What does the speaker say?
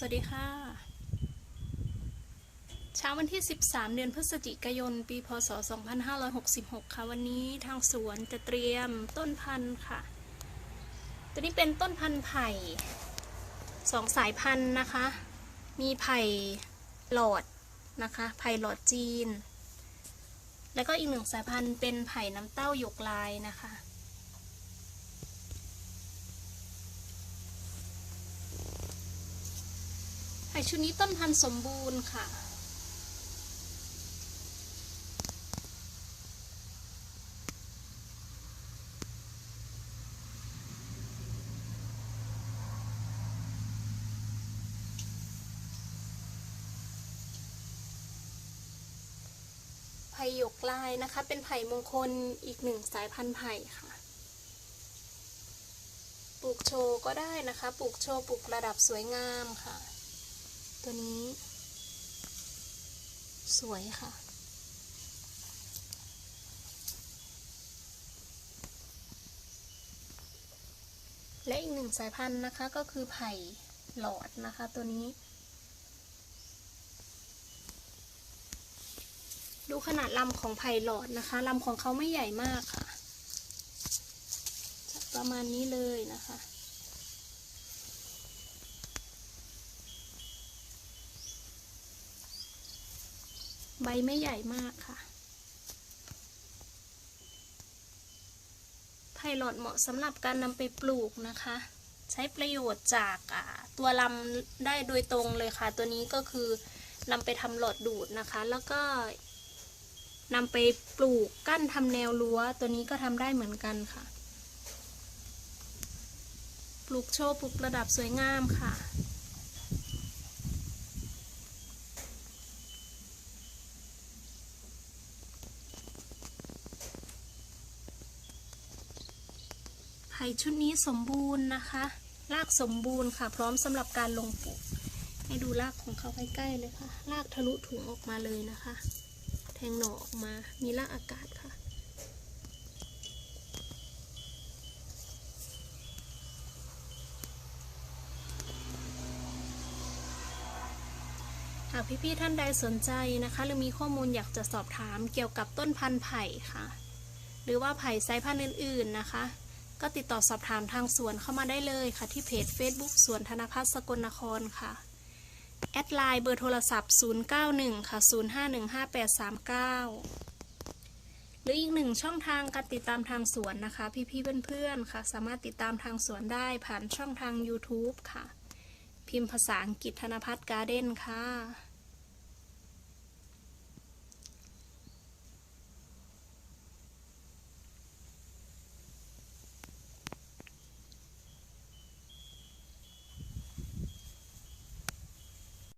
สวัสดีค่ะ เช้าวันที่ 13 เดือนพฤศจิกายน ปี พศ 2566 ค่ะ วันนี้ทางสวนจะเตรียมต้นพันธุ์ค่ะ ตัวนี้เป็นต้นพันธุ์ไผ่สองสายพันธุ์นะคะ มีไผ่หลอดนะคะ ไผ่หลอดจีน แล้วก็อีกหนึ่งสายพันธุ์เป็นไผ่น้ำเต้าหยกลายนะคะ ไผ่ชุดนี้ต้นพันธุ์สมบูรณ์ค่ะ ไผ่หยกลายนะคะ เป็นไผ่มงคลอีกหนึ่งสายพันธุ์ไผ่ค่ะปลูกโชว์ก็ได้นะคะ ปลูกโชว์ปลูกระดับสวยงามค่ะ ตัวนี้ สวยค่ะ และอีกหนึ่งสายพันธุ์นะคะก็คือไผ่หลอดนะคะ ตัวนี้ ดูขนาดลำของไผ่หลอดนะคะลำของเขาไม่ใหญ่มากค่ะ ประมาณนี้เลยนะคะ ใบไม่ใหญ่มากค่ะ ไผ่หลอดเหมาะสำหรับการนำไปปลูกนะคะ ใช้ประโยชน์จากอ่าตัวลำได้โดยตรงเลยค่ะ ตัวนี้ก็คือนำไปทำหลอดดูดนะคะ แล้วก็นำไปปลูกกั้นทำแนวรั้ว ตัวนี้ก็ทำได้เหมือนกันค่ะ ปลูกโชว์ปลูกระดับสวยงามค่ะ ไผ่ชุดนี้สมบูรณ์นะคะ รากสมบูรณ์ค่ะ พร้อมสำหรับการลงปลูก ให้ดูรากของเขาใกล้ๆเลยค่ะ รากทะลุถุงออกมาเลยนะคะ แทงหน่อออกมา มีรากอากาศค่ะหากพี่ๆท่านใดสนใจนะคะ หรือมีข้อมูลอยากจะสอบถามเกี่ยวกับต้นพันธุ์ไผ่ค่ะ หรือว่าไผ่ไซส์พันธุ์อื่นๆนะคะ ก็ติดต่อสอบถามทางสวนเข้ามาได้เลยค่ะ ที่เพจ Facebook สวนธนพัฒน์สกลนครค่ะ แอดไลน์เบอร์โทรศัพท์ 091 ค่ะ 0515839 หรืออีกหนึ่งช่องทางการติดตามทางสวนนะคะ พี่ๆเพื่อนๆค่ะ สามารถติดตามทางสวนได้ผ่านช่องทาง YouTube ค่ะ พิมพ์ภาษาอังกฤษธนพัฒน์การ์เด้นค่ะ